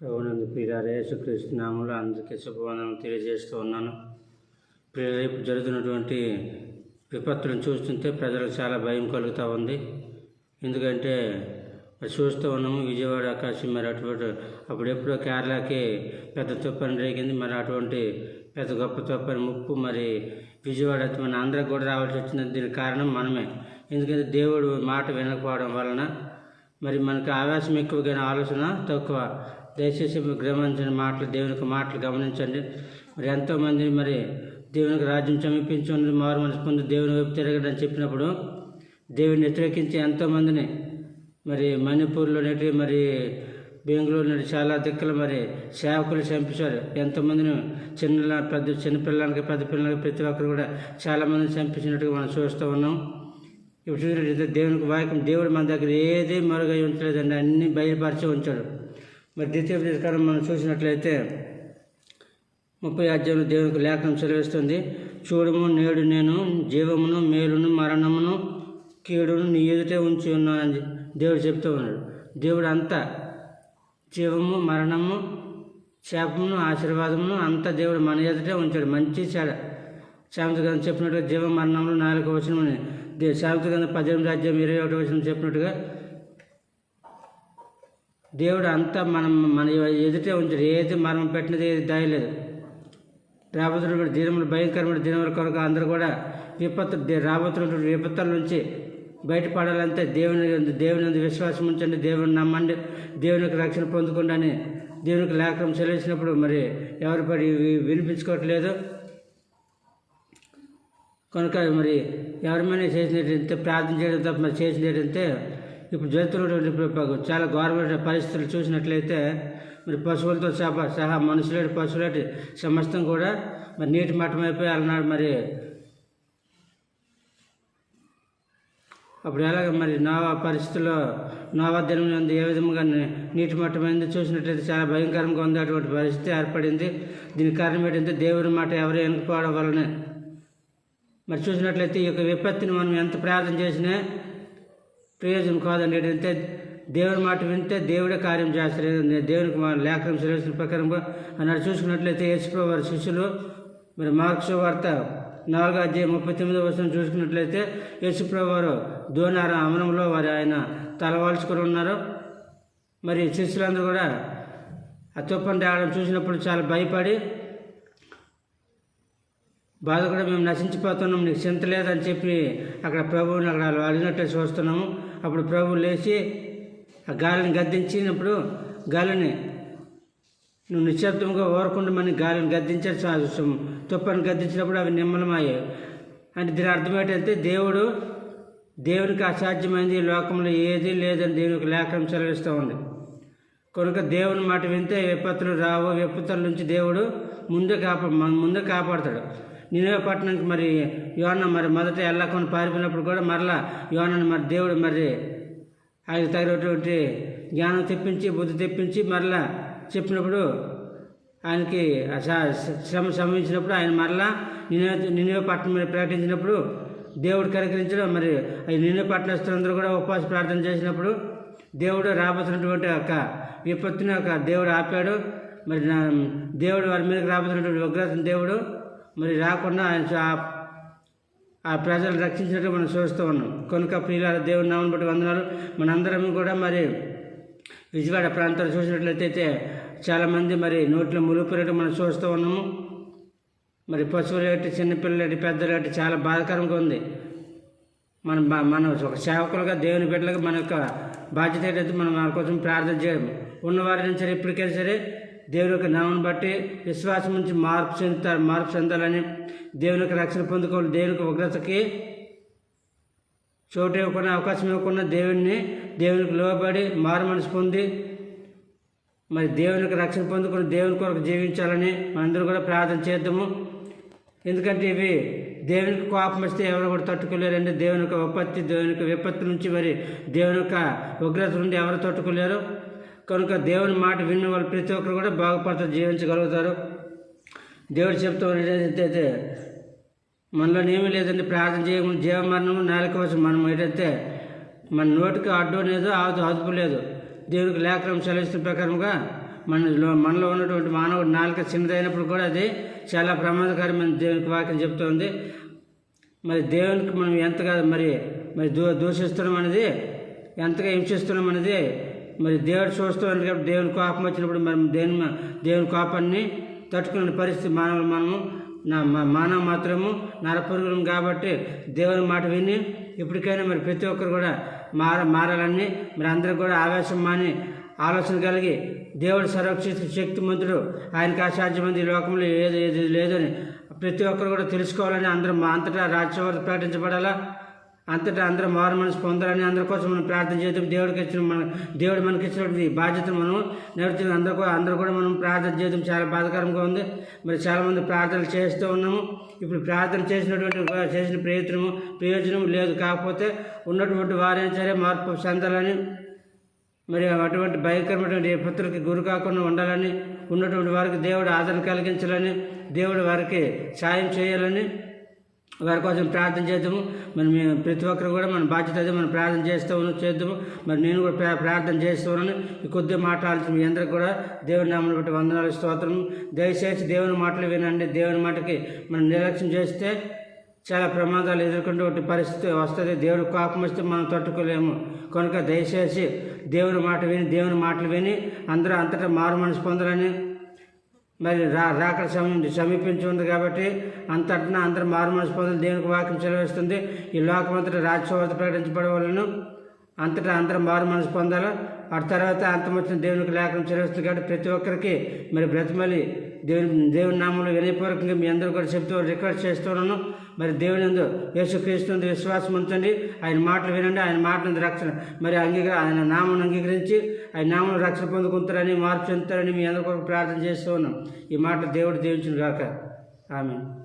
ప్రభునందు ప్రియారే యేసుక్రీస్తు నామంలో అందరికీ శుభవందనం తెలియజేస్తూ ఉన్నాను. రేపు జరుగుతున్నటువంటి విపత్తులను చూస్తుంటే ప్రజలకు చాలా భయం కలుగుతూ ఉంది. ఎందుకంటే మరి చూస్తూ ఉన్నాము విజయవాడ ఆకాశం మరి అటువంటి అప్పుడెప్పుడో కేరళకి పెద్ద తుప్పని రేగింది. మరి అటువంటి పెద్ద గొప్ప తుప్పని ముప్పు మరి విజయవాడ మన ఆంధ్రాకి కూడా రావాల్సి వచ్చింది దీనికి కారణం మనమే. ఎందుకంటే దేవుడు మాట వినకపోవడం వలన మరి మనకు ఆవేశం ఎక్కువ కానీ ఆలోచన తక్కువ. దయచేసి మీరు గ్రహించిన మాటలు దేవునికి మాటలు గమనించండి. మరి ఎంతోమంది మరి దేవునికి రాజ్యం సమీపించి మారు మనసు పొంది దేవుని వైపు తిరగడం చెప్పినప్పుడు దేవుని వ్యతిరేకించి ఎంతోమందిని మరి మణిపూర్లో నెట్టి మరి బెంగళూరు నుండి చాలా దిక్కులు మరి సేవకులు చంపించారు. ఎంతోమందిని చిన్న పెద్ద చిన్నపిల్లలకి పెద్ద పిల్లలకి ప్రతి ఒక్కరు కూడా చాలామందిని చంపించినట్టుగా మనం చూస్తూ ఉన్నాం. ఇప్పుడు చూసినట్టు దేవునికి వాక్యం దేవుడు మన దగ్గర ఏది మరుగై ఉంచలేదండి. అన్ని బయలుపరిచి ఉంచాడు. మరి ద్వితీయ ప్రకారం మనం చూసినట్లయితే ముప్పై అధ్యాయంలో దేవునికి లేఖనం సెలవిస్తుంది. చూడము నేడు నేను జీవమును మేలును మరణమును కీడును నీ ఎదుటే ఉంచి ఉన్నానని దేవుడు చెప్తూ ఉన్నాడు. దేవుడు అంతా జీవము మరణము శాపమును ఆశీర్వాదమును అంతా దేవుడు మన ఎదుటే ఉంచాడు. మంచి చెడ శాంత గ్రంథం చెప్పినట్టుగా జీవ మరణంలో నాలుగు వచనమని. శాంత గ్రంథం పద్దెనిమిది రాజ్యం ఇరవై ఒకటి వచనం చెప్పినట్టుగా దేవుడు అంతా మనం మన ఎదుటే ఉంచాడు. ఏది మనం పెట్టినది ఏది దాయలేదు రాబోతున్నటువంటి దినములు భయంకరమైన దినముల కొరకు అందరూ కూడా విపత్తు రాబోతున్నటువంటి విపత్తుల నుంచి బయటపడాలంటే దేవుని దేవుని విశ్వాసం ఉంచండి దేవుని నమ్మండి దేవునికి రక్షణ పొందుకోండి అని దేవునికి లేఖనం చెల్లించినప్పుడు మరి ఎవరి పడి వినిపించుకోవట్లేదు. కనుక మరి ఎవరిమైనా చేసినట్టయితే ప్రార్థన చేయడం తప్ప మరి చేసినట్టయితే ఇప్పుడు జంతువులు చాలా ఘోరమైన పరిస్థితులు చూసినట్లయితే మరి పశువులతో సహా సహా మనుషులేటి పశువులేటి సమస్తం కూడా మరి నీటి మట్టం అయిపోయి అలనాడు మరి. అప్పుడు ఎలాగ మరి నోవా పరిస్థితుల్లో నోవా దినం ఉంది ఏ విధంగా నీటి మట్టమైంది చూసినట్లయితే చాలా భయంకరంగా ఉంది అటువంటి పరిస్థితి ఏర్పడింది. దీని కారణం ఏంటంటే దేవుని మాట ఎవరు వెనుకపోవడం వలన మరి చూసినట్లయితే ఈ యొక్క విపత్తిని మనం ఎంత ప్రార్థన చేసినా ప్రయోజనం కాదండి. ఏంటంటే దేవుని మాట వింటే దేవుడే కార్యం చేస్తారు దేవునికి మా లేఖనం సెలవుసిన ప్రకారంగా అన్నాడు. చూసుకున్నట్లయితే యేసుప్రభు వారి శిష్యులు మరి మార్క్స్ వార్త నాలుగో అధ్యాయం ముప్పై తొమ్మిదో వర్షం చూసుకున్నట్లయితే యేసుప్రభు వారు దోనార అమరంలో వారి ఆయన తలవాల్చుకొని ఉన్నారు. మరి శిష్యులందరూ కూడా ఆ తుప్పని రావడం చూసినప్పుడు చాలా భయపడి బాధ కూడా మేము నశించిపోతున్నాం నీకు చింత లేదని చెప్పి అక్కడ ప్రభువుని అక్కడ వాళ్ళు అడిగినట్టే చూస్తున్నాము. అప్పుడు ప్రభువు లేచి ఆ గాలిని గద్దించినప్పుడు గాలిని నువ్వు నిశ్శబ్దంగా ఓరకుండా గాలిని గద్దించారు చా- తుప్పని గద్దించినప్పుడు అవి నిమ్మలమయ్యాయి. అంటే దీని అర్థం ఏంటంటే దేవుడు దేవునికి అసాధ్యమైంది ఈ లోకంలో ఏది లేదని దేవునికి లేఖనం చెలవిస్తూ ఉంది. కనుక దేవుని మాట వింటే విపత్తులు రావు. విపత్తుల నుంచి దేవుడు ముందే కాపా ముందు ముందే కాపాడతాడు. నినవే పట్టణానికి మరి యోన మరి మొదట వెళ్ళకుండా పారిపోయినప్పుడు కూడా మరలా యోనని మరి దేవుడు మరి ఆయన తగినటువంటి జ్ఞానం తెప్పించి బుద్ధి తెప్పించి మరలా చెప్పినప్పుడు ఆయనకి శ్రమ సంభవించినప్పుడు ఆయన మరలా నినవే నినవే పట్టణం మీద ప్రకటించినప్పుడు దేవుడు కరకరించడం మరి అది నినే పట్టణస్తులందరూ కూడా ఉపవాస ప్రార్థన చేసినప్పుడు దేవుడు రాబోతున్నటువంటి ఒక విపత్తుని ఒక దేవుడు ఆపాడు. మరి నా దేవుడు వారి మీదకి రాబోతున్నటువంటి ఉగ్రతను దేవుడు మరి రాకుండా ఆయన ఆ- ప్రజలు రక్షించినట్టు మనం చూస్తూ ఉన్నాం. కనుక ప్రియుల దేవుని నామని బట్టి వందనాలు. మనందరం కూడా మరి విజయవాడ ప్రాంతాలు చూసినట్లయితే చాలామంది మరి నోట్లో ములుపురేటు మనం చూస్తూ ఉన్నాము. మరి పశువులేటి పెద్దలు పెద్దలేటి చాలా బాధాకరంగా ఉంది. మనం మన మనం ఒక సేవకులుగా దేవుని బిడ్డలకు మన యొక్క బాధ్యత ఏంటంటే మనం వారి కోసం ప్రార్థన చేయడం ఉన్నవారిని సరే ఇప్పటికైనా సరే దేవుని యొక్క నామం బట్టి విశ్వాసం నుంచి మార్పు చెందుతారు మార్పు చెందాలని దేవుని యొక్క రక్షణ పొందుకోవాలి. దేవుని యొక్క ఉగ్రతకి చోటు ఇవ్వకుండా అవకాశం ఇవ్వకుండా దేవుణ్ణి దేవునికి లోబడి మారు మనసు పొంది మరి దేవునికి రక్షణ పొందుకుని దేవుని కొరకు జీవించాలని మనందరూ కూడా ప్రార్థన చేద్దాము. ఎందుకంటే ఇవి దేవునికి కోపం వస్తే ఎవరు కూడా తట్టుకోలేరండి. దేవుని యొక్క విపత్తి దేవుని యొక్క విపత్తు నుంచి మరి దేవుని యొక్క ఉగ్రత నుండి ఎవరు తట్టుకోలేరు. కనుక దేవుని మాట విన్న వాళ్ళు ప్రతి ఒక్కరు కూడా బాగుపడతారు జీవించగలుగుతారు. దేవుడు చెప్తూ ఏదైతే మనలో ఏమీ లేదండి ప్రార్థన చేయకుండా జీవమరణము నాలుక కోసం మనం ఏదైతే మన నోటికి అడ్డు లేదు ఆదు అదుపు లేదు. దేవుడికి లేఖనం సెలవిస్తున్న ప్రకారంగా మన మనలో ఉన్నటువంటి మానవుడు నాలుక చిన్నదైనప్పుడు కూడా అది చాలా ప్రమాదకరమైన దేవునికి వాక్యం చెప్తోంది. మరి దేవునికి మనం ఎంతగా మరి మరి దూ దూషిస్తున్నాం అనేది ఎంతగా హింసిస్తున్నాం అనేది మరి దేవుడు చూస్తున్నాడు కాబట్టి దేవుని కోపం వచ్చినప్పుడు మనం దేని దేవుని కోపాన్ని తట్టుకునే పరిస్థితి మానవులు మనము నా మానవ మాత్రము నరపురుగులం కాబట్టి దేవుని మాట విని ఇప్పటికైనా మరి ప్రతి ఒక్కరు కూడా మార మారాలని మరి అందరూ కూడా ఆవేశం మాని ఆలోచన కలిగి దేవుడు శక్తి శక్తిమంతుడు. ఆయనకు అసాధ్యమంది లోకంలో ఏది ఏది లేదని ప్రతి ఒక్కరు కూడా తెలుసుకోవాలని అందరం మా అంతటా రాజ్యవార్త ప్రకటించబడాలా? అంతటా అందరూ మారు మనసు పొందాలని అందరి కోసం మనం ప్రార్థన చేద్దాం దేవుడికి ఇచ్చిన మన దేవుడు మనకి ఇచ్చినటువంటి బాధ్యతను మనం నేర్చుకుని అందరూ కూడా అందరూ కూడా మనం ప్రార్థన చేయడం చాలా బాధాకరంగా ఉంది. మరి చాలామంది ప్రార్థనలు చేస్తూ ఉన్నాము. ఇప్పుడు ప్రార్థన చేసినటువంటి చేసిన ప్రయత్నము ప్రయోజనం లేదు. కాకపోతే ఉన్నటువంటి వారైనా సరే మార్పు చెందాలని మరి అటువంటి భయంకరమైనటువంటి పుత్రులకి గురి కాకుండా ఉండాలని ఉన్నటువంటి వారికి దేవుడు ఆదరణ కలిగించాలని దేవుడు వారికి సాయం చేయాలని వారి కోసం ప్రార్థన చేద్దాము. మరి మేము ప్రతి ఒక్కరు కూడా మన బాధ్యత అది మనం ప్రార్థన చేస్తూ ఉన్నాం చేద్దాము. మరి నేను కూడా ప్రార్థన చేస్తూ ఉన్నాను. ఈ కొద్ది మాట్లాడుతున్న మీ అందరికి కూడా దేవుని నామను బట్టి వందనాలు స్తోత్రం. దయచేసి దేవుని మాటలు వినండి. దేవుని మాటకి మనం నిర్లక్ష్యం చేస్తే చాలా ప్రమాదాలు ఎదుర్కొనేటువంటి పరిస్థితి వస్తుంది. దేవుడు కోపం వస్తే మనం తట్టుకోలేము. కనుక దయచేసి దేవుని మాట విని దేవుని మాటలు విని అందరూ అంతటా మారు మనసు పొందాలని మరి రా రాకడ సమయం సమీపించి ఉంది కాబట్టి అంతటా అందరు మారు మనసు దేవునికి వాక్యం చెలవిస్తుంది ఈ లోకమంతటా రాజ్యవార్త వాళ్ళను అంతటా అందరూ మారు మనసు పొందాలి? ఆ తర్వాత అంతమొచ్చిన దేవునికి లేఖనం చెల్లిస్తుంది కాబట్టి ప్రతి ఒక్కరికి మరి బ్రతిమలి దేవుని దేవుని నామంలో వినయపూర్వకంగా మీ అందరూ కూడా చెప్తూ రిక్వెస్ట్ చేస్తున్నాను. మరి దేవుని యందు యేసుక్రీస్తు విశ్వాసం ఉంచండి. ఆయన మాటలు వినండి. ఆయన మాటలు రక్షణ. మరి అంగీకర ఆయన నామను అంగీకరించి ఆయన నామను రక్షణ పొందుకుంటారని మార్పు చెందుతారని మీ అందరూ కూడా ప్రార్థన చేస్తూ ఉన్నాం ఈ మాట దేవుడు దీవించిన గాక ఆమె